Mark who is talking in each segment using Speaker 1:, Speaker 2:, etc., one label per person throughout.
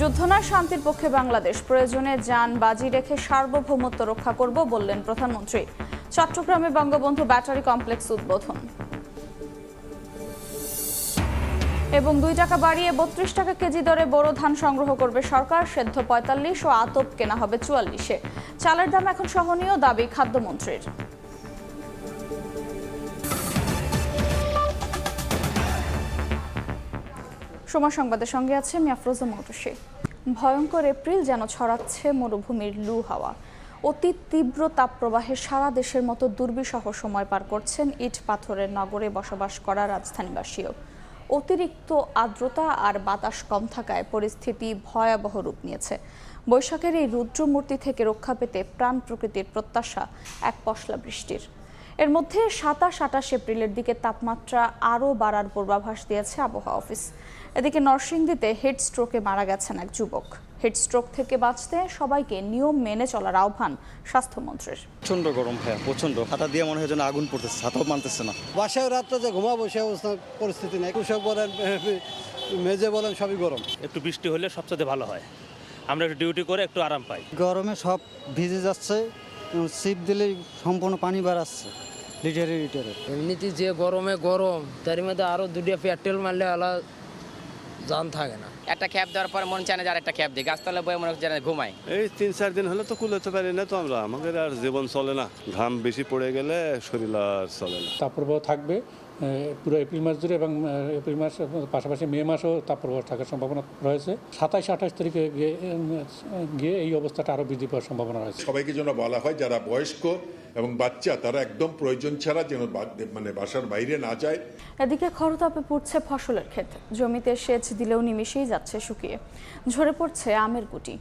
Speaker 1: যুদ্ধ নয় শান্তির পক্ষে বাংলাদেশ। প্রয়োজনে যান, বাজি রেখে সার্বভৌমত্ব রক্ষা করব বললেন প্রধানমন্ত্রী। চট্টগ্রামে বঙ্গবন্ধু ব্যাটারি কমপ্লেক্স উদ্বোধন। এবং দুই টাকা বাড়িয়ে বত্রিশ টাকা কেজি দরে বোরো ধান সংগ্রহ করবে সরকার, সেদ্ধ পঁয়তাল্লিশ ও আতপ কেনা হবে চুয়াল্লিশে। চালের দাম এখন সহনীয়, দাবি খাদ্যমন্ত্রীর। সময় সংবাদের সঙ্গে আছে আমি আফরোজা মৌটুসি। ভয়ঙ্কর এপ্রিল যেন ছড়াচ্ছে মরুভূমির লু হাওয়া। অতি তীব্র তাপপ্রবাহে সারা দেশের মতো দুর্বিষহ সময় পার করছেন ইট পাথরের নগরে বসবাস করা রাজধানীবাসীও। অতিরিক্ত আর্দ্রতা আর বাতাস কম থাকায় পরিস্থিতি ভয়াবহ রূপ নিয়েছে। বৈশাখের এই রুদ্রমূর্তি থেকে রক্ষা পেতে প্রাণ প্রকৃতির প্রত্যাশা এক পশলা বৃষ্টির। এর মধ্যে সাতাশ আটাশ এপ্রিলের দিকে তাপমাত্রা আরও বাড়ার পূর্বাভাস দিয়েছে আবহাওয়া অফিস। এদিকে নরসিংদীতে হিট স্ট্রোকে মারা গেছেন এক যুবক। হিট স্ট্রোক থেকে বাঁচতে সবাইকে নিয়ম মেনে চলার আহ্বান স্বাস্থ্যমন্ত্রীর।
Speaker 2: প্রচণ্ড গরম ভাইয়া প্রচণ্ড হাতা দিয়ে মনে হয় যেন আগুন পড়তেছে হাতাও মানতেছে না।
Speaker 3: বাসায় রাত্রে যে ঘুমাবো সে অবস্থা পরিস্থিতি নেই। কৃষক বলেন মেজে বলেন সবই গরম।
Speaker 4: একটু বৃষ্টি হলে সবচেয়ে ভালো হয়। আমরা একটু ডিউটি করে একটু আরাম পাই।
Speaker 5: গরমে সব ভিজে যাচ্ছে সিপ দিলেই সম্পূর্ণ পানি বাড়াচ্ছে লিটারে লিটারে
Speaker 6: এমনিতে যে গরমে গরম তার মধ্যে আরও দুটো পেট্রোল মারলে আলা জান থাকে না।
Speaker 7: একটা ক্যাব দেওয়ার পর মন চায় না যে আরেকটা ক্যাব দিই গাছতলা বয়ে মনে হচ্ছে ঘুমাই
Speaker 8: এই তিন চার দিন হলে তো কুলোতে পারি না তো আমরা। আমাদের আর জীবন চলে না। ঘাম বেশি পড়ে গেলে শরীর আর চলে না।
Speaker 9: তারপর থাকবে। পুরো এপ্রিল মাস জুড়ে এবং এপ্রিল মাস পাশাপাশি মে মাসেও তাপপ্রবাহ থাকার সম্ভাবনা রয়েছে। সাতাইশ আঠাশ তারিখে গিয়ে এই অবস্থাটা আরও বৃদ্ধি পাওয়ার সম্ভাবনা রয়েছে।
Speaker 10: সবাইকে যেন বলা হয় যারা বয়স্ক এবং বাচ্চা তারা একদম প্রয়োজন ছাড়া যেন মানে বাসার বাইরে না যায়।
Speaker 1: এদিকে খরতাপে পড়ছে ফসলের ক্ষেত। জমিতে সেচ দিলেও নিমিশেই যাচ্ছে শুকিয়ে। ঝরে পড়ছে আমের গুটি।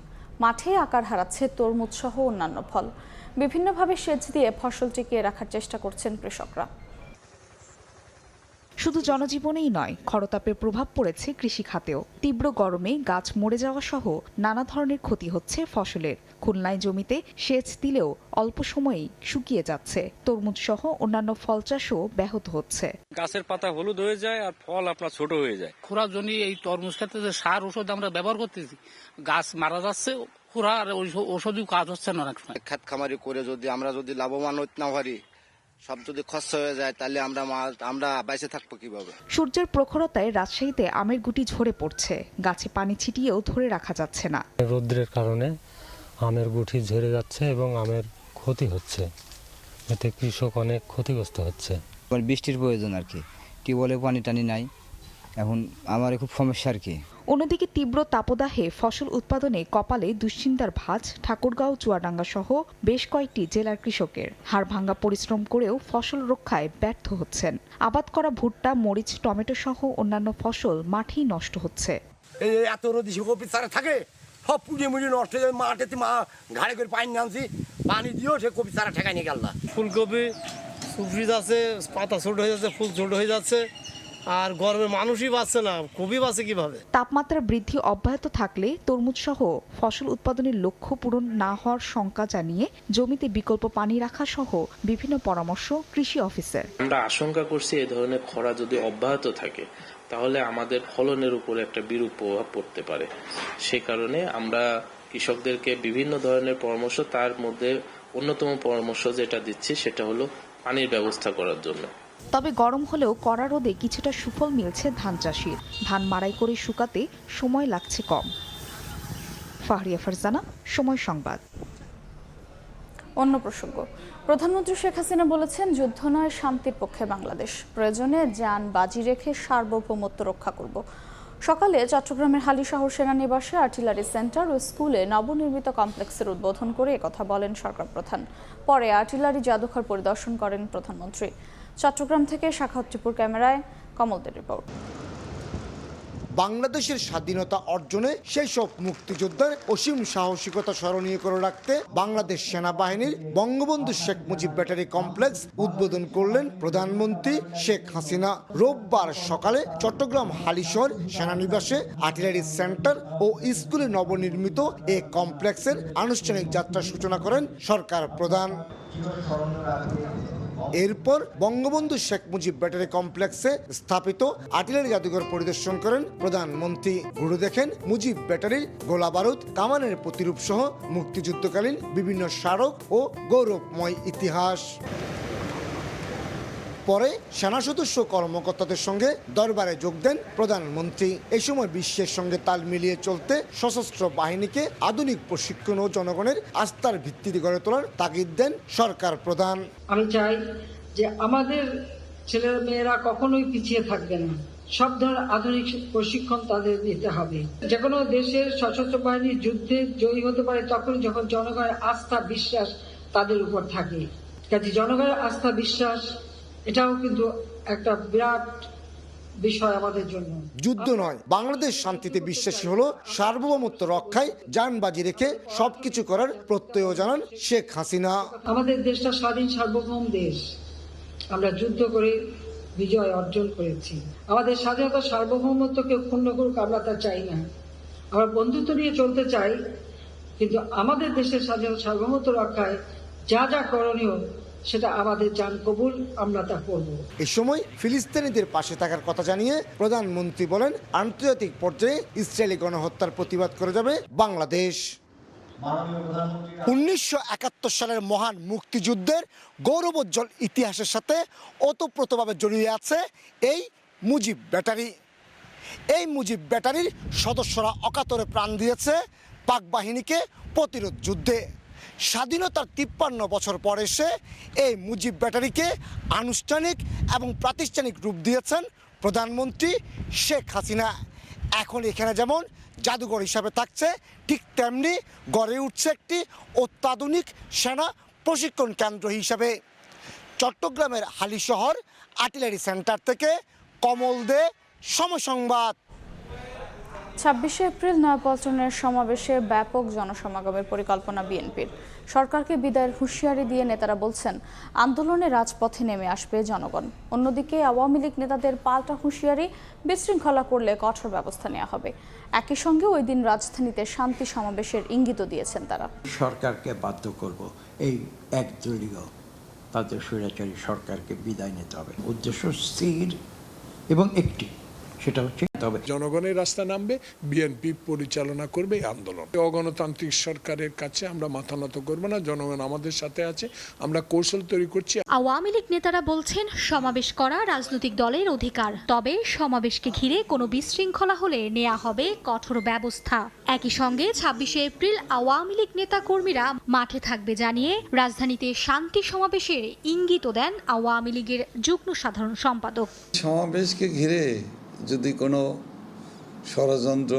Speaker 1: মাঠে আকার হারাচ্ছে তরমুজ সহ অন্যান্য ফল। বিভিন্নভাবে সেচ দিয়ে ফসল টিকিয়ে রাখার চেষ্টা করছেন কৃষকরা।
Speaker 11: শুধু জনজীবনেই নয় খরতাপের প্রভাব পড়েছে কৃষি খাতেও। তীব্র গরমে গাছ মরে যাওয়া সহ নানা ধরনের ক্ষতি হচ্ছে ফসলের। খুলনায় জমিতে সেচ দিলেও অল্প সময়েই শুকিয়ে যাচ্ছে। তরমুজ সহ অন্যান্য ফল চাষও ব্যাহত হচ্ছে।
Speaker 4: গাছের পাতা হলুদ হয়ে যায় আর ফল আপনার ছোট হয়ে যায়।
Speaker 6: খোরার জন্য এই তরমুজ ক্ষেত্রে যে সার ওষুধ আমরা ব্যবহার করতেছি গাছ মারা যাচ্ছে খোরা আর ওই- ওষুধও কাজ হচ্ছে না অনেক সময়।
Speaker 2: খাত খামারি করে যদি আমরা যদি লাভবান হইতে না পারি সব যদি খরচ হয়ে যায় তাহলে আমরা মাল আমরা বাইসে থাকব কীভাবে?
Speaker 11: সূর্যের প্রখরতায় রাজশাহীতে আমের গুটি ঝরে পড়ছে। গাছে পানি ছিটিয়েও ধরে রাখা যাচ্ছে না।
Speaker 9: রৌদ্রের কারণে আমের গুঠি ঝরে যাচ্ছে এবং আমের ক্ষতি হচ্ছে। এতে কৃষক অনেক ক্ষতিগ্রস্ত হচ্ছে।
Speaker 5: বৃষ্টির প্রয়োজন আর কি। টিউবওয়েলে পানি টানি নাই। এখন আমার খুব সমস্যা আর কি।
Speaker 11: অন্যদিকে তীব্র তাপদাহে ফসল উৎপাদনে কপালে দুশ্চিন্তার ভাঁজ ঠাকুরগাঁও চুয়াডাঙ্গা সহ বেশ কয়েকটি জেলার কৃষকের। হাড়ভাঙ্গা পরিশ্রম করেও ফসল রক্ষায় ব্যর্থ হচ্ছেন। আবাদ করা ভুট্টা মরিচ টমেটো সহ অন্যান্য ফসল মাঠেই নষ্ট হচ্ছে।
Speaker 3: এই এত রোদি কপি চারা থাকে সব পুড়িয়ে মুড়িয়ে নষ্ট হয়ে মাঠে মা ঘাড়ে করে পানি আনছি পানি দিয়েও সে কপি চারা ঠেকাই নিয়ে গেল
Speaker 6: ফুলকপি সুফরি যাচ্ছে পাতা ছোট হয়ে যাচ্ছে ফুল ছোট হয়ে যাচ্ছে। আর গরমে মানুষই বাঁচছে না কবি বাঁচে কীভাবে?
Speaker 11: তাপমাত্রা বৃদ্ধি অব্যাহত থাকলে তরমুজ সহ ফসল উৎপাদনের লক্ষ্য পূরণ না হওয়ার শঙ্কা জানিয়ে জমিতে বিকল্প পানি রাখা সহ বিভিন্ন পরামর্শ কৃষি অফিসের।
Speaker 4: আমরা আশঙ্কা করছি এই ধরনের খরা যদি অব্যাহত থাকে তাহলে আমাদের ফলনের উপরে একটা বিরূপ প্রভাব পড়তে পারে। সে কারণে আমরা কৃষকদেরকে বিভিন্ন ধরনের পরামর্শ তার মধ্যে অন্যতম পরামর্শ যেটা দিচ্ছি সেটা হলো পানির ব্যবস্থা করার জন্য।
Speaker 11: তবে গরম হলেও কড়া রোদে কিছুটা সুফল মিলছে ধান চাষির। ধান মাড়াই করে শুকাতে সময় লাগছে কম। ফাহরিয়া ফারজানা, সময় সংবাদ।
Speaker 1: অন্য প্রসঙ্গ। প্রধানমন্ত্রী শেখ হাসিনা বলেছেন, যুদ্ধ নয়, শান্তির পক্ষে বাংলাদেশ। প্রয়োজনে যান বাজি রেখে সার্বভৌমত্ব রক্ষা করব। সকালে চট্টগ্রামের হালিশহর সেনানিবাসে আর্টিলারি সেন্টার ও স্কুলে নবনির্মিত কমপ্লেক্সের উদ্বোধন করে একথা বলেন সরকার প্রধান। পরে আর্টিলারি জাদুঘর পরিদর্শন করেন প্রধানমন্ত্রী। চট্টগ্রাম থেকে শাখা ত্রিপুর ক্যামেরায় কমলদের রিপোর্ট।
Speaker 3: বাংলাদেশের স্বাধীনতা অর্জনে সেই সব মুক্তিযোদ্ধার অসীম সাহসিকতা স্মরণীয় করে রাখতে বাংলাদেশ সেনাবাহিনীর বঙ্গবন্ধু শেখ মুজিব ব্যাটারি কমপ্লেক্স উদ্বোধন করলেন প্রধানমন্ত্রী শেখ হাসিনা। রোববার সকালে চট্টগ্রাম হালিশহর সেনানিবাসে আর্টিলারি সেন্টার ও স্কুলে নবনির্মিত এ কমপ্লেক্সের আনুষ্ঠানিক যাত্রা সূচনা করেন সরকার প্রধান। এরপর বঙ্গবন্ধু শেখ মুজিব ব্যাটারি কমপ্লেক্সে স্থাপিত আটিলারি জাদুঘর পরিদর্শন করেন প্রধানমন্ত্রী। ঘুরে দেখেন মুজিব ব্যাটারির গোলা বারুদ কামানের প্রতিরূপ সহ মুক্তিযুদ্ধকালীন বিভিন্ন স্মারক ও গৌরবময় ইতিহাস। পরে সেনা সদস্য কর্মকর্তাদের সঙ্গে দরবারে যোগ দেন প্রধানমন্ত্রী। এই সময় বিশ্বের সঙ্গে তাল মিলিয়ে চলতে সশস্ত্র বাহিনীকে আধুনিক প্রশিক্ষণ ও জনগণের আস্থার ভিত্তিতে গড়ে তোলার তাগিদ দেন সরকার প্রধান।
Speaker 12: আমি চাই যে আমাদের ছেলেরা মেয়েরা কখনোই পিছিয়ে থাকবে না। সব ধরনের আধুনিক প্রশিক্ষণ তাদের দিতে হবে। যে কোনো দেশের সশস্ত্র বাহিনী যুদ্ধে জয়ী হতে পারে তখন যখন জনগণের আস্থা, বিশ্বাস তাদের উপর থাকে। কাজে জনগণের আস্থা, বিশ্বাস এটাও কিন্তু একটা বিরাট বিষয় আমাদের জন্য।
Speaker 3: যুদ্ধ নয় বাংলাদেশ শান্তিতে বিশ্বাসী হলো সার্বভৌমত্ব রক্ষায় যানবাজি রেখে সবকিছু করার প্রত্যয় জানান শেখ হাসিনা।
Speaker 12: আমাদের দেশটা স্বাধীন সার্বভৌম দেশ। আমরা যুদ্ধ করে বিজয় অর্জন করেছি। আমাদের স্বাধীনতা সার্বভৌমত্বকে ক্ষুণ্ণ করুক আমরা তা চাই না। আমরা বন্ধুত্ব নিয়ে চলতে চাই কিন্তু আমাদের দেশের স্বাধীনতা সার্বভৌমত্ব রক্ষায় যা যা করণীয় সেটা আমাদের যান কবুল আমরা তা করব।
Speaker 3: এ সময় ফিলিস্তিনিদের পাশে থাকার কথা জানিয়ে প্রধানমন্ত্রী বলেন আন্তর্জাতিক পর্যায়ে ইসরায়েলি গণহত্যার প্রতিবাদ করে যাবে বাংলাদেশ। উনিশশো একাত্তর সালের মহান মুক্তিযুদ্ধের গৌরবোজ্জ্বল ইতিহাসের সাথে ওতপ্রোতভাবে জড়িয়ে আছে এই মুজিব ব্যাটারি। এই মুজিব ব্যাটারির সদস্যরা অকাতরে প্রাণ দিয়েছে পাক বাহিনীকে প্রতিরোধ যুদ্ধে। স্বাধীনতার তিপ্পান্ন বছর পর এসে এই মুজিব ব্যাটারিকে আনুষ্ঠানিক এবং প্রাতিষ্ঠানিক রূপ দিয়েছেন প্রধানমন্ত্রী শেখ হাসিনা। এখন এখানে যেমন জাদুঘর হিসাবে থাকছে, ঠিক তেমনি গড়ে উঠছে একটি অত্যাধুনিক সেনা প্রশিক্ষণ কেন্দ্র হিসাবে। চট্টগ্রামের হালি শহর আর্টিলারি সেন্টার থেকে কমল দে সময় সংবাদ
Speaker 1: ছাব্বিশে এপ্রিল নয়াপল্টনের সমাবেশে ব্যাপক জনসমাগমের পরিকল্পনা বিএনপির। সরকারকে বিদায়ের হুঁশিয়ারি দিয়ে নেতারা বলছেন, আন্দোলনে রাজপথে নেমে আসবে জনগণ। অন্যদিকে আওয়ামী লীগ নেতাদের পাল্টা হুঁশিয়ারি বিশৃঙ্খলা করলে কঠোর ব্যবস্থা নেওয়া হবে। একই সঙ্গে ওই দিন রাজধানীতে শান্তি সমাবেশের ইঙ্গিতও দিয়েছেন তারা।
Speaker 13: সরকারকে বাধ্য করব এই একদলীয় তাদের স্বৈরাচারী সরকারকে বিদায় নিতে হবে। উদ্দেশ্য স্থির এবং একটি। সেটা হচ্ছে তবে
Speaker 14: জনগণের রাস্তা নামবে বিএনপি পরিচালনা করবে আন্দোলন। অগণতান্ত্রিক সরকারের কাছে আমরা মাথা নত করব না জনগণ আমাদের সাথে আছে আমরা কৌশল তৈরি করছি।
Speaker 15: আওয়ামী লীগ নেতারা বলছেন সমাবেশ করা রাজনৈতিক দলের অধিকার তবে সমাবেশকে ঘিরে কোনো বিশৃঙ্খলা হলে নেওয়া হবে কঠোর ব্যবস্থা। একই সঙ্গে ছাব্বিশে এপ্রিল আওয়ামী লীগ নেতা কর্মীরা মাঠে থাকবে জানিয়ে রাজধানীতে শান্তি সমাবেশের ইঙ্গিতও দেন আওয়ামী লীগের যুগ্ম সাধারণ সম্পাদক।
Speaker 16: সমাবেশকে ঘিরে যদি কোনো ষড়যন্ত্র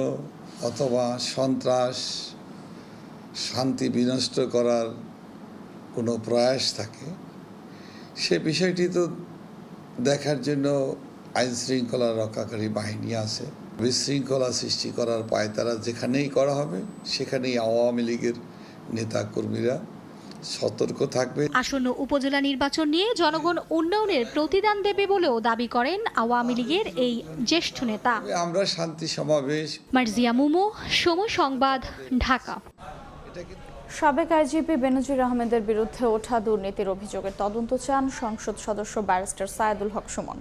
Speaker 16: অথবা সন্ত্রাস, শান্তি বিনষ্ট করার কোনো প্রয়াস থাকে, সে বিষয়টি তো দেখার জন্য আইন শৃঙ্খলা রক্ষাকারী বাহিনী আছে। বিশৃঙ্খলা সৃষ্টি করার পায় তারা যেখানেই করা হবে, সেখানেই আওয়ামী লীগের নেতা কর্মীরা সতর্ক থাকবে।
Speaker 15: আসন্ন উপজেলা নির্বাচন নিয়ে জনগণ উন্নয়নের প্রতিদান দেবে বলেও দাবি করেন আওয়ামী লীগের এই জ্যেষ্ঠ নেতা।
Speaker 16: আমরা শান্তি সমাবেশ।
Speaker 15: মার্জিয়া মুমু সময় সংবাদ ঢাকা।
Speaker 1: সাবেক আইজিপি বেনজির আহমেদের বিরুদ্ধে ওঠা দুর্নীতির অভিযোগের তদন্ত চান সংসদ সদস্য ব্যারিস্টার সায়েদুল হক সুমন।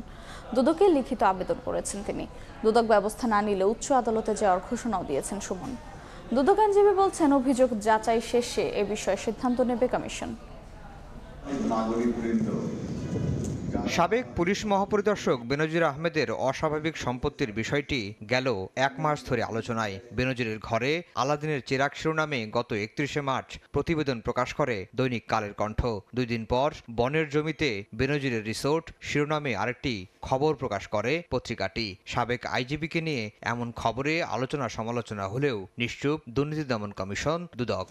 Speaker 1: দুদকে লিখিত আবেদন করেছেন তিনি। দুদক ব্যবস্থা না নিলে উচ্চ আদালতে যাওয়ার ঘোষণাও দিয়েছেন সুমন। দুদক আইনজীবী বলছেন অভিযোগ যাচাই শেষে এ বিষয়ে সিদ্ধান্ত নেবে কমিশন।
Speaker 17: সাবেক পুলিশ মহাপরিদর্শক বেনজির আহমেদের অস্বাভাবিক সম্পত্তির বিষয়টি গেল এক মাস ধরে আলোচনায়। বেনজিরের ঘরে আলাদিনের চেরাক শিরোনামে গত একত্রিশে মার্চ প্রতিবেদন প্রকাশ করে দৈনিক কালের কণ্ঠ। দুই দিন পর বনের জমিতে বেনজিরের রিসোর্ট শিরোনামে আরেকটি খবর প্রকাশ করে পত্রিকাটি। সাবেক আইজিবিকে নিয়ে এমন খবরে আলোচনা সমালোচনা হলেও নিশ্চুপ দুর্নীতি দমন কমিশন দুদক।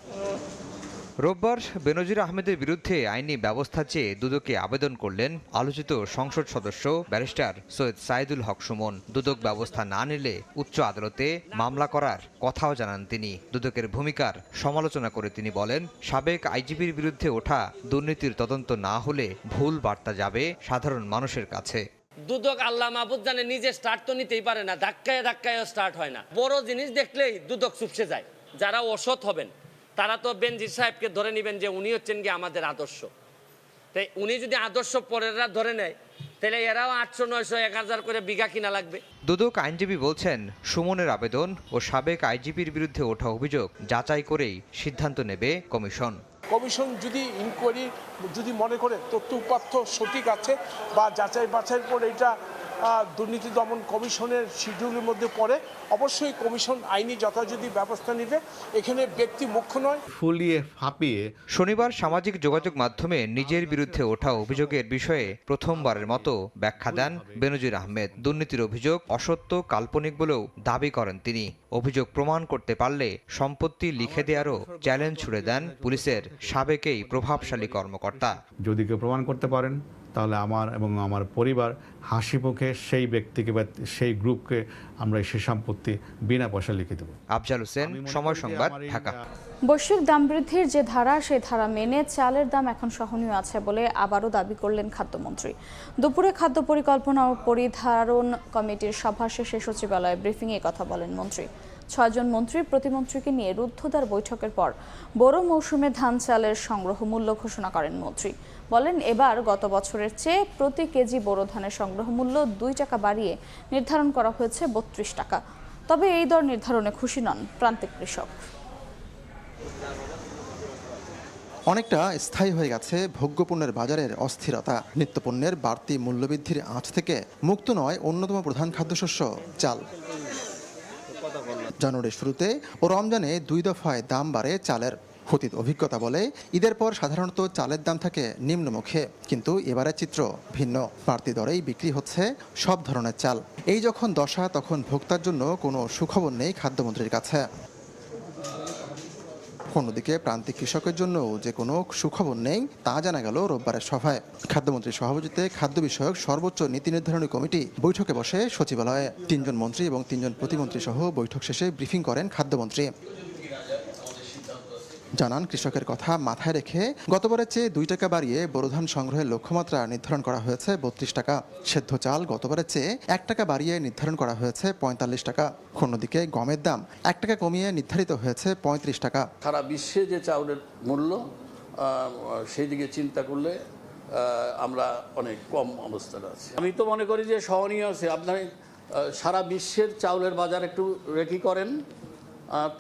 Speaker 17: রোববার বেনজির আহমেদের বিরুদ্ধে আইনি ব্যবস্থা চেয়ে দুদকে আবেদন করলেন আলোচিত সংসদ সদস্য ব্যারিস্টার সৈয়দ সাইদুল হক সুমন। দুদক ব্যবস্থা না নিলে উচ্চ আদালতে মামলা করার কথাও জানান তিনি। দুদকের ভূমিকার সমালোচনা করে তিনি বলেন, সাবেক আইজিপির বিরুদ্ধে ওঠা দুর্নীতির তদন্ত না হলে ভুল বার্তা যাবে সাধারণ মানুষের কাছে।
Speaker 7: দুদক আল্লাহ মাহবুদ জানে নিজে স্টার্ট তো নিতেই পারে না, ধাক্কায় ধাক্কায় স্টার্ট হয় না। বড় জিনিস দেখলেই দুদক চুপসে যায়। যারা অসৎ হবেন তারা তো বেনজির সাহেবকে ধরে নেবেন যে উনি হচ্ছেন কি আমাদের আদর্শ। তাই উনি যদি আদর্শ পরেররা ধরে নেয় তাহলে এরাও আটশো নয়শো এক হাজার করে বিঘা কিনা লাগবে।
Speaker 17: দুদক আইনজীবী বলছেন সুমনের আবেদন ও সাবেক আইজিপির বিরুদ্ধে ওঠা অভিযোগ যাচাই করেই সিদ্ধান্ত নেবে কমিশন।
Speaker 14: কমিশন যদি ইনকোয়ারি যদি মনে করে তথ্য উপাত্য সঠিক আছে বা যাচাই বাছাই পর এটা দুর্নীতি দমন কমিশনের শিডিউলের মধ্যে পড়ে। অবশ্যই কমিশন আইনি যথাযথ ব্যবস্থা নেবে। এখানে ব্যক্তি মুখ্য নয়।
Speaker 8: ফুলিয়ে ফাঁপিয়ে
Speaker 17: শনিবার সামাজিক যোগাযোগ মাধ্যমে নিজের বিরুদ্ধে ওঠা অভিযোগের বিষয়ে প্রথমবারের মতো ব্যাখ্যা দেন বেনজির আহমেদ। দুর্নীতির অভিযোগ অসত্য কাল্পনিক বলেও দাবি করেন তিনি। অভিযোগ প্রমাণ করতে পারলে সম্পত্তি লিখে দেওয়ারও চ্যালেঞ্জ ছুড়ে দেন পুলিশের সাবেকেই প্রভাবশালী কর্মকর্তা।
Speaker 8: যদি কেউ প্রমাণ করতে পারেন তাহলে আমার এবং আমার পরিবার হাসি মুখে সেই ব্যক্তিকে বা সেই গ্রুপকে আমরা সে সম্পত্তি বিনা পয়সা লিখে দেবো।
Speaker 17: আফজাল হোসেন সময় সংবাদ ঢাকা।
Speaker 1: বৈশ্বিক দাম বৃদ্ধির যে ধারা সেই ধারা মেনে চালের দাম এখন সহনীয় আছে বলে আবারও দাবি করলেন খাদ্যমন্ত্রী। দুপুরে খাদ্য পরিকল্পনা ও পরিধারণ কমিটির সভা শেষে সচিবালয়ে ব্রিফিংয়ে কথা বলেন মন্ত্রী। ছয়জন মন্ত্রী প্রতিমন্ত্রীকে নিয়ে রুদ্ধদ্বার বৈঠকের পর বড় মৌসুমে ধান চালের সংগ্রহ মূল্য ঘোষণা করেন মন্ত্রী। বলেন, এবার গত বছরের চেয়ে প্রতি কেজি বোরো ধানের সংগ্রহ মূল্য দুই টাকা বাড়িয়ে নির্ধারণ করা হয়েছে বত্রিশ টাকা। তবে এই দর নির্ধারণে খুশি নন প্রান্তিক কৃষক।
Speaker 18: অনেকটা স্থায়ী হয়ে গেছে ভোগ্যপণ্যের বাজারের অস্থিরতা। নিত্যপণ্যের বাড়তি মূল্যবৃদ্ধির আঁচ থেকে মুক্ত নয় অন্যতম প্রধান খাদ্যশস্য চাল। জানুয়ারির শুরুতে ও রমজানে দুই দফায় দাম বাড়ে চালের। অতীত অভিজ্ঞতা বলে, ঈদের পর সাধারণত চালের দাম থাকে নিম্নমুখে, কিন্তু এবারের চিত্র ভিন্ন। বাড়তি দরেই বিক্রি হচ্ছে সব ধরনের চাল। এই যখন দশা, তখন ভোক্তার জন্য কোনো সুখবর নেই খাদ্যমন্ত্রীর কাছে। অন্যদিকে প্রান্তিক কৃষকের জন্য যে কোনো সুখবর নেই, তা জানা গেল রোববারের সভায়। খাদ্যমন্ত্রীর সভাপতিতে খাদ্য বিষয়ক সর্বোচ্চ নীতি নির্ধারণী কমিটি বৈঠকে বসে সচিবালয়ে তিনজন মন্ত্রী এবং তিনজন প্রতিমন্ত্রী সহ বৈঠক শেষে ব্রিফিং করেন খাদ্যমন্ত্রী। জানান কৃষকের কথা মাথায় রেখে গতবারের চেয়ে দুই টাকা বাড়িয়ে বোরোধান সংগ্রহের লক্ষ্যমাত্রা নির্ধারণ করা হয়েছে বত্রিশ টাকা। সেদ্ধ চাল গতবারের চেয়ে এক টাকা বাড়িয়ে নির্ধারণ করা হয়েছে পঁয়তাল্লিশ টাকা। অন্যদিকে গমের দাম এক টাকা কমিয়ে নির্ধারিত হয়েছে পঁয়ত্রিশ টাকা।
Speaker 19: সারা বিশ্বে যে চাউলের মূল্য সেই দিকে চিন্তা করলে আমরা অনেক কম অবস্থানে আছি। আমি তো মনে করি যে সহনীয় আছে। আপনার সারা বিশ্বের চাউলের বাজার একটু রেখি করেন।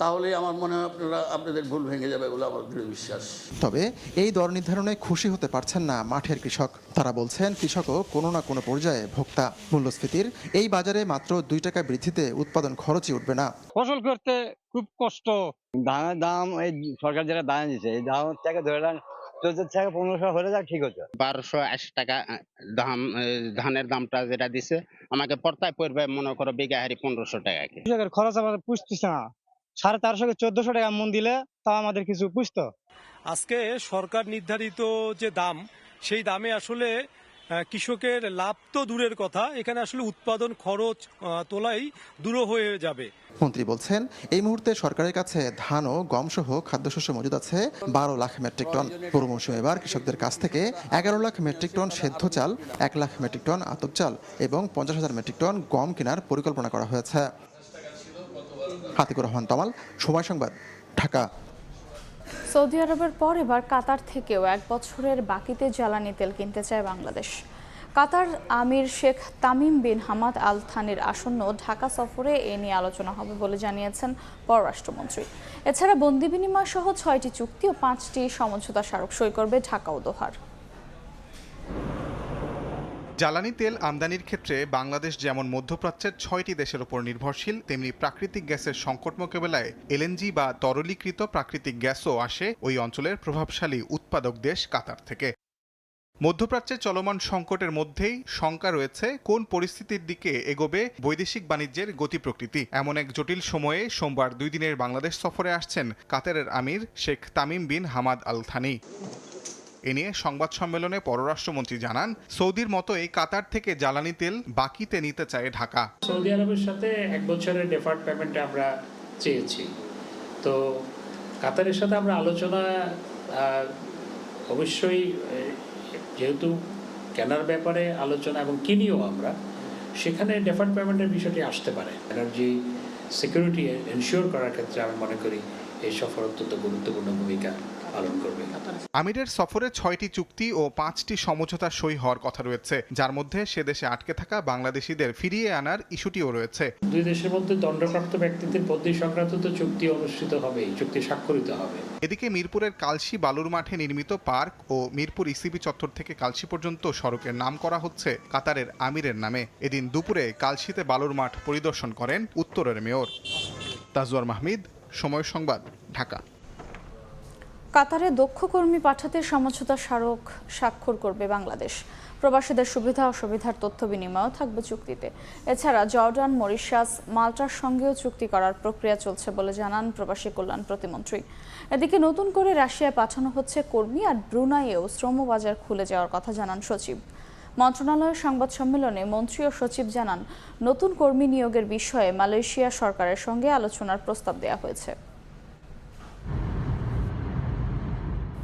Speaker 19: তাহলে আমার মনে হয় আপনারা আপনাদের ভুল ভেঙে যাবে বলে আমার দৃঢ় বিশ্বাস।
Speaker 18: তবে এই দর নির্ধারণে খুশি হতে পারছেন না মাঠের কৃষক। তারা বলছেন কৃষকও কোনো না কোনো পর্যায়ে ভোক্তা। মূল্যস্ফীতির এই বাজারে মাত্র দুই টাকা বৃদ্ধিতে উৎপাদন খরচই উঠবে না।
Speaker 5: ফসল করতে খুব কষ্ট। ধানের দাম এই সরকার যেটা দাম দিচ্ছে এই দাম থেকে ধরে চোদ্দ থেকে পনেরোশো হলে যা ঠিক হচ্ছে।
Speaker 20: বারোশো আশি টাকা দাম ধানের দামটা যেটা দিছে আমাকে পড়তায় পড়বে মনে করো বিঘা হারি পনেরোশো টাকা।
Speaker 5: কৃষকের খরচ আমাদের পুষতেছে না। সাড়ে তেরোশো চোদ্দশো টাকা মন দিলে তা আমাদের কিছু পুষতো
Speaker 6: আজকে সরকার নির্ধারিত যে দাম সেই দামে আসলে কৃষকের লাভ তো দূরের কথা এখানে আসলে উৎপাদন খরচ তোলাই দূর হয়ে যাবে।
Speaker 18: মন্ত্রী বলছেন এই মুহূর্তে সরকারের কাছে ধান ও গম সহ খাদ্যশস্য মজুদ আছে বারো লাখ মেট্রিক টন। পুরো মৌসুম এবার কৃষকদের কাছ থেকে এগারো লাখ মেট্রিক টন সেদ্ধ চাল এক লাখ মেট্রিক টন আতপ চাল এবং পঞ্চাশ হাজার মেট্রিক টন গম কেনার পরিকল্পনা করা হয়েছে। হাতিকুর রহমান তমাল, সময় সংবাদ, ঢাকা।
Speaker 1: সৌদি আরবের পর এবার কাতার থেকেও এক বছরের বাকিতে জ্বালানি তেল কিনতে চায় বাংলাদেশ। কাতার আমির Sheikh Tamim bin Hamad Al থানির আসন্ন ঢাকা সফরে এ নিয়ে আলোচনা হবে বলে জানিয়েছেন পররাষ্ট্রমন্ত্রী। এছাড়া বন্দি বিনিময় সহ ছয়টি চুক্তি ও পাঁচটি সমঝোতা স্মারক সই করবে ঢাকা ও দোহার।
Speaker 21: জ্বালানি তেল আমদানির ক্ষেত্রে বাংলাদেশ যেমন মধ্যপ্রাচ্যের ছয়টি দেশের ওপর নির্ভরশীল, তেমনি প্রাকৃতিক গ্যাসের সংকট মোকাবেলায় এলএনজি বা তরলীকৃত প্রাকৃতিক গ্যাসও আসে ওই অঞ্চলের প্রভাবশালী উৎপাদক দেশ কাতার থেকে। মধ্যপ্রাচ্যে চলমান সংকটের মধ্যেই শঙ্কা রয়েছে কোন পরিস্থিতির দিকে এগোবে বৈদেশিক বাণিজ্যের গতি প্রকৃতি এমন এক জটিল সময়ে সোমবার দুই দিনের বাংলাদেশ সফরে আসছেন কাতারের আমির Sheikh Tamim bin Hamad Al Thani এ নিয়ে সংবাদ সম্মেলনে পররাষ্ট্রমন্ত্রী জানান, সৌদির মতোই কাতার থেকে জ্বালানি তেল বাকিতে নিতে চায় ঢাকা।
Speaker 9: সৌদি আরবের সাথে এক বছরের ডেফার্ড পেমেন্ট আমরা চেয়েছি। তো কাতারের সাথে আমরা আলোচনা অবশ্যই যেহেতু কেনার ব্যাপারে আলোচনা এবং কিনিও আমরা, সেখানে ডেফার্ড পেমেন্টের বিষয়টি আসতে পারে। এনার্জি সিকিউরিটি এনশিওর করার ক্ষেত্রে আমি মনে করি এই সফর অত্যন্ত গুরুত্বপূর্ণ ভূমিকা। পালন করবে।
Speaker 21: আমিরের সফরে ছয়টি চুক্তি ও পাঁচটি সমঝোতা সই হওয়ার কথা রয়েছে যার মধ্যে সে দেশে আটকে থাকা বাংলাদেশিদের ফিরিয়ে আনার ইস্যুটিও রয়েছে।
Speaker 9: দুই দেশের মধ্যে দণ্ডপ্রাপ্ত ব্যক্তিদের বদলি সংক্রান্ত তো চুক্তি অনুষ্ঠিত হবে চুক্তি স্বাক্ষরিত হবে।
Speaker 21: এদিকে মিরপুরের কালশি বালুর মাঠে নির্মিত পার্ক ও মিরপুর ইসিবি চত্বর থেকে কালশি পর্যন্ত সড়কের নাম করা হচ্ছে কাতারের আমিরের নামে। এদিন দুপুরে কালশিতে বালুর মাঠ পরিদর্শন করেন উত্তরের মেয়র। তাজওয়ার মাহমিদ সময় সংবাদ ঢাকা।
Speaker 1: কাতারে দক্ষ কর্মী পাঠাতে সমঝোতা স্মারক স্বাক্ষর করবে বাংলাদেশ। প্রবাসীদের সুবিধা অসুবিধার তথ্য বিনিময়ও থাকবে চুক্তিতে। এছাড়া জর্ডান, মরিশাস, মাল্টার সঙ্গেও চুক্তি করার প্রক্রিয়া চলছে বলে জানান প্রবাসী কল্যাণ প্রতিমন্ত্রী। এদিকে নতুন করে রাশিয়ায় পাঠানো হচ্ছে কর্মী আর ব্রুনাইয়েও শ্রমবাজার খুলে যাওয়ার কথা জানান সচিব। মন্ত্রণালয়ের সংবাদ সম্মেলনে মন্ত্রী ও সচিব জানান, নতুন কর্মী নিয়োগের বিষয়ে মালয়েশিয়া সরকারের সঙ্গে আলোচনার প্রস্তাব দেওয়া হয়েছে।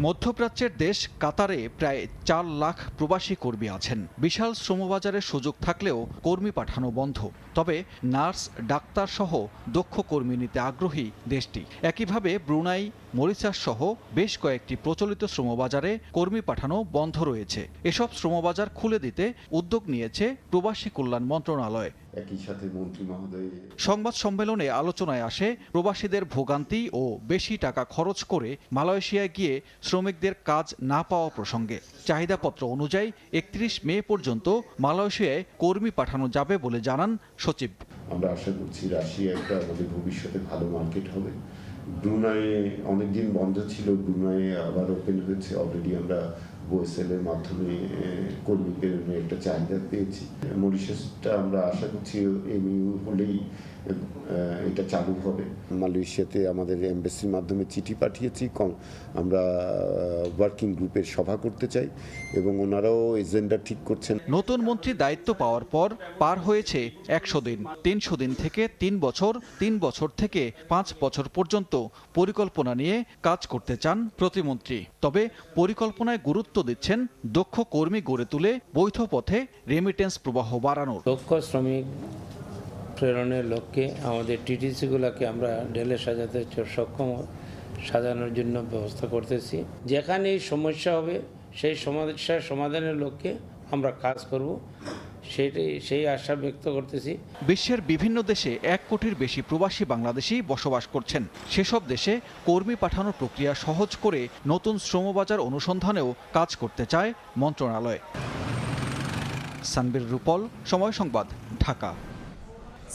Speaker 22: মধ্যপ্রাচ্যের দেশ কাতারে প্রায় চার লাখ প্রবাসী কর্মী আছেন। বিশাল শ্রমবাজারের সুযোগ থাকলেও কর্মী পাঠানো বন্ধ। তবে নার্স ডাক্তার সহ দক্ষ কর্মী নিতে আগ্রহী দেশটি। একইভাবে ব্রুনাই মরিচাস সহ বেশ কয়েকটি প্রচলিত শ্রমবাজারে কর্মী পাঠানো বন্ধ রয়েছে। এসব শ্রমবাজার খুলে দিতে উদ্যোগ নিয়েছে প্রবাসী কল্যাণ মন্ত্রণালয়।
Speaker 23: একই সাথে মন্ত্রী মহোদয়
Speaker 22: সংবাদ সম্মেলনে আলোচনায় আসে প্রবাসীদের ভোগান্তি ও বেশি টাকা খরচ করে মালয়েশিয়ায় গিয়ে শ্রমিকদের কাজ না পাওয়া প্রসঙ্গে। চাহিদাপত্র অনুযায়ী একত্রিশ মে পর্যন্ত মালয়েশিয়ায় কর্মী পাঠানো যাবে বলে জানান সচিব।
Speaker 23: আমরা আশা করছি রাশিয়া একটা আমাদের ভবিষ্যতে ভালো মার্কেট হবে। ব্রুনাইয়ে অনেকদিন বন্ধ ছিল ব্রুনাইয়ে আবার ওপেন হয়েছে। অলরেডি আমরা ওএসএল এর মাধ্যমে কর্মীদের একটা চাহিদা পেয়েছি। মরিশাসটা আমরা আশা করছি এমইউ হলেই এটা চালু হবে। মালয়েশিয়াতে আমাদের এমবাসির মাধ্যমে চিঠি পাঠিয়েছি। কম- আমরা ওয়ার্কিং গ্রুপের সভা করতে চাই এবং ওনারাও এজেন্ডা ঠিক করছেন।
Speaker 22: নতুন মন্ত্রী দায়িত্ব পাওয়ার পর পার হয়েছে একশো দিন তিনশো দিন থেকে তিন বছর তিন বছর থেকে পাঁচ বছর পর্যন্ত পরিকল্পনা নিয়ে কাজ করতে চান প্রতিমন্ত্রী। তবে পরিকল্পনায় গুরুত্ব দিচ্ছেন দক্ষ কর্মী গড়ে তুলে বৈধ পথে রেমিটেন্স প্রবাহ বাড়ানোর।
Speaker 9: দক্ষ শ্রমিক প্রেরণের লক্ষ্যে আমাদের টিটিসিগুলোকে আমরা ঢেলে সাজাতে সক্ষম সাজানোর জন্য ব্যবস্থা করতেছি। যেখানে সমস্যা হবে, সেই সমস্যার সমাধানের লক্ষ্যে আমরা কাজ করব। সেটাই সেই আশা ব্যক্ত করতেছি।
Speaker 22: বিশ্বের বিভিন্ন দেশে এক কোটির বেশি প্রবাসী বাংলাদেশি বসবাস করছেন। সেসব দেশে কর্মী পাঠানোর প্রক্রিয়া সহজ করে নতুন শ্রমবাজার অনুসন্ধানেও কাজ করতে চায় মন্ত্রণালয়। সানবির রূপল, সময় সংবাদ, ঢাকা।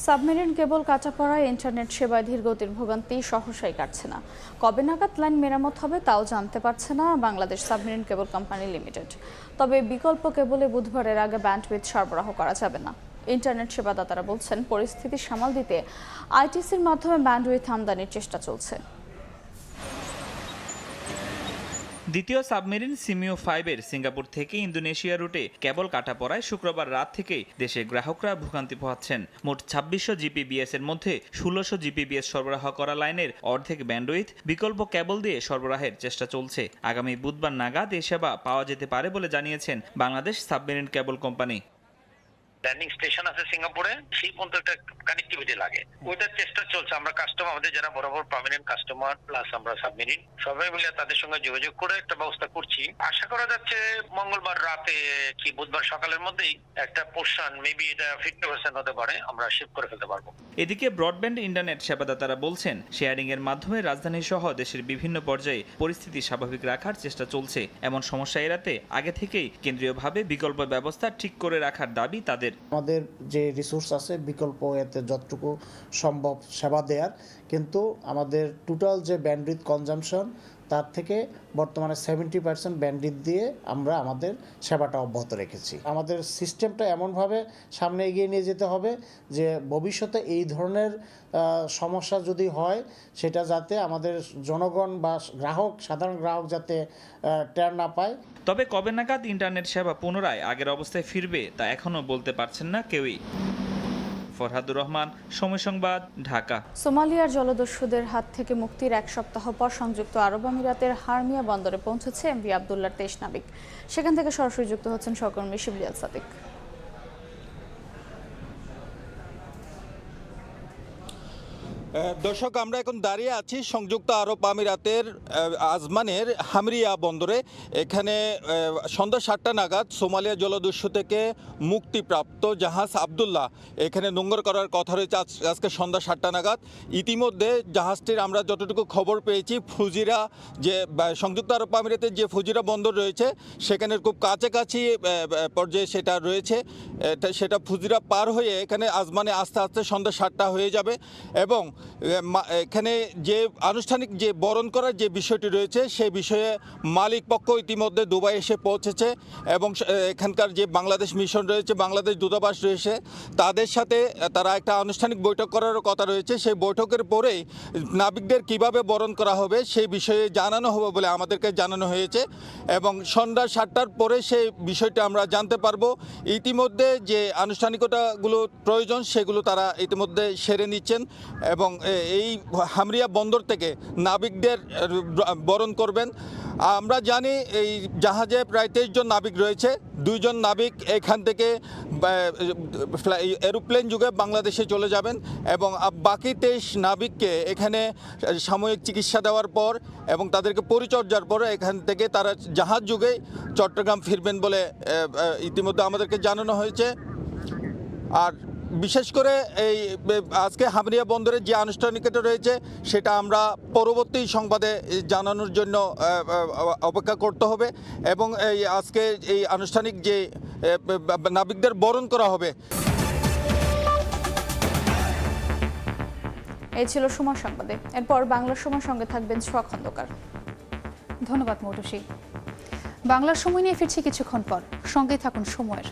Speaker 1: সাবমেরিন কেবল কাঁচা পড়ায় ইন্টারনেট সেবায় ধীরগতির ভোগান্তি সহসাই কাটছে না। কবে নাগাদ লাইন মেরামত হবে তাও জানতে পারছে না Bangladesh Submarine Cable Company Limited. তবে বিকল্প কেবলে বুধবারের আগে ব্যান্ডউইথ সরবরাহ করা যাবে না। ইন্টারনেট সেবাদাতারা বলছেন, পরিস্থিতি সামাল দিতে আইটিসির মাধ্যমে ব্যান্ডউইথ আমদানির চেষ্টা চলছে।
Speaker 24: দ্বিতীয় সাবমেরিন সিমিও ফাইভের সিঙ্গাপুর থেকে ইন্দোনেশিয়া রুটে কেবল কাটা পড়ায় শুক্রবার রাত থেকেই দেশের গ্রাহকরা ভোগান্তি পোহাচ্ছেন। মোট ছাব্বিশশো জিপিবিএস এর মধ্যে ষোলোশো জিপিবিএস সরবরাহ করা লাইনের অর্ধেক ব্যান্ডউইথ বিকল্প কেবল দিয়ে সরবরাহের চেষ্টা চলছে। আগামী বুধবার নাগাদ এ সেবা পাওয়া যেতে পারে বলে জানিয়েছেন Bangladesh Submarine Cable Company.
Speaker 25: Landing station আছে সিঙ্গাপুরে সেই পর্যন্ত একটা কানেক্টিভিটি লাগে। ওইটার চেষ্টা চলছে। আমরা কাস্টমার আমাদের যারা বড় বড় পার্মানেন্ট কাস্টমার প্লাস আমরা সাবমেরিন সবাই মিলে তাদের সঙ্গে যোগাযোগ করে একটা ব্যবস্থা করছি। আশা করা যাচ্ছে মঙ্গলবার রাতে কি বুধবার সকালের মধ্যেই একটা পোর্শন মেবি এটা ফিফটি পার্সেন্ট হতে পারে আমরা শিফট করে ফেলতে পারব।
Speaker 24: এদিকে ব্রডব্যান্ড ইন্টারনেট সেবাদাতারা বলছেন শেয়ারিং এর মাধ্যমে রাজধানী সহ দেশের বিভিন্ন পর্যায়ে পরিস্থিতি স্বাভাবিক রাখার চেষ্টা চলছে। এমন সমস্যা এড়াতে আগে থেকেই কেন্দ্রীয়ভাবে বিকল্প ব্যবস্থা ঠিক করে রাখার দাবি তাদের।
Speaker 26: আমাদের যে রিসোর্স আছে, বিকল্প এতে যতটুকু সম্ভব সেবা দেওয়ার কিন্তু আমাদের টোটাল যে ব্যান্ডউইথ কনজামশন তার থেকে বর্তমানে সেভেন্টি পার্সেন্ট ব্যান্ডউইথ দিয়ে আমরা আমাদের সেবাটা অব্যাহত রেখেছি। আমাদের সিস্টেমটা এমনভাবে সামনে এগিয়ে নিয়ে যেতে হবে যে ভবিষ্যতে এই ধরনের সমস্যা যদি হয়, সেটা যাতে আমাদের জনগণ বা গ্রাহক, সাধারণ গ্রাহক যাতে টের না পায়।
Speaker 24: তবে কবে নাগাদ ইন্টারনেট সেবা পুনরায় আগের অবস্থায় ফিরবে তা এখনও বলতে পারছেন না কেউই। ফরহাদুর রহমান, সময় সংবাদ, ঢাকা।
Speaker 1: সোমালিয়ার জলদস্যুদের হাত থেকে মুক্তির এক সপ্তাহ পর সংযুক্ত আরব আমিরাতের হারমিয়া বন্দরে পৌঁছেছে এমভি আবদুল্লার তেশ নাবিক। সেখান থেকে সরাসরি যুক্ত হচ্ছেন সহকর্মী শিবলিয়াল সাদিক।
Speaker 27: দর্শক, আমরা এখন দাঁড়িয়ে আছি সংযুক্ত আরব আমিরাতের আজমানের হামরিয়া বন্দরে। এখানে সন্ধ্যা সাতটা নাগাদ সোমালিয়া জলদস্যু থেকে মুক্তিপ্রাপ্ত জাহাজ আবদুল্লাহ। এখানে নোঙ্গর করার কথা রয়েছে আজ- আজকে সন্ধ্যা সাতটা নাগাদ। ইতিমধ্যে জাহাজটির আমরা যতটুকু খবর পেয়েছি, ফুজিরা যে সংযুক্ত আরব আমিরাতের যে ফুজিরা বন্দর রয়েছে, সেখানে খুব কাছাকাছি পর্যায়ে সেটা রয়েছে। সেটা ফুজিরা পার হয়ে এখানে আজমানে আস্তে আস্তে সন্ধ্যা সাতটা হয়ে যাবে এবং এখানে যে আনুষ্ঠানিক যে বরণ করার যে বিষয়টি রয়েছে সে বিষয়ে মালিক পক্ষ ইতিমধ্যে দুবাই এসে পৌঁছেছে এবং এখানকার যে বাংলাদেশ মিশন রয়েছে, বাংলাদেশ দূতাবাস রয়েছে, তাদের সাথে তারা একটা আনুষ্ঠানিক বৈঠক করারও কথা রয়েছে। সেই বৈঠকের পরেই নাবিকদের কীভাবে বরণ করা হবে, সেই বিষয়ে জানানো হবে বলে আমাদেরকে জানানো হয়েছে এবং সন্ধ্যা সাতটার পরে সেই বিষয়টা আমরা জানতে পারব। ইতিমধ্যে যে আনুষ্ঠানিকতাগুলো প্রয়োজন, সেগুলো তারা ইতিমধ্যে সেরে নিচ্ছেন এবং এ- এই হামরিয়া বন্দর থেকে নাবিকদের বরণ করবেন। আমরা জানি এই জাহাজে প্রায় তেইশ জন নাবিক রয়েছে। দুইজন নাবিক এখান থেকে এরোপ্লেন যুগে বাংলাদেশে চলে যাবেন এবং বাকি তেইশ নাবিককে এখানে সাময়িক চিকিৎসা দেওয়ার পর এবং তাদেরকে পরিচর্যার পর এখান থেকে তারা জাহাজ যুগে চট্টগ্রাম ফিরবেন বলে ইতিমধ্যে আমাদেরকে জানানো হয়েছে। আর বিশেষ করে এই আজকে হামরিয়া বন্দরের যে আনুষ্ঠানিকতা রয়েছে, সেটা আমরা পরবর্তী সংবাদে জানানোর জন্য অপেক্ষা করতে হবে এবং এই আজকে এই আনুষ্ঠানিক যে নাবিকদের বরণ করা হবে।
Speaker 1: এই ছিল সময় সংবাদে। এরপর বাংলার সময় সঙ্গে থাকবেন ছোয়া খন্দকার।
Speaker 28: ধন্যবাদ মৌটুসী। বাংলার সময় নিয়ে ফিরছি কিছুক্ষণ পর। সঙ্গে থাকুন সময়ের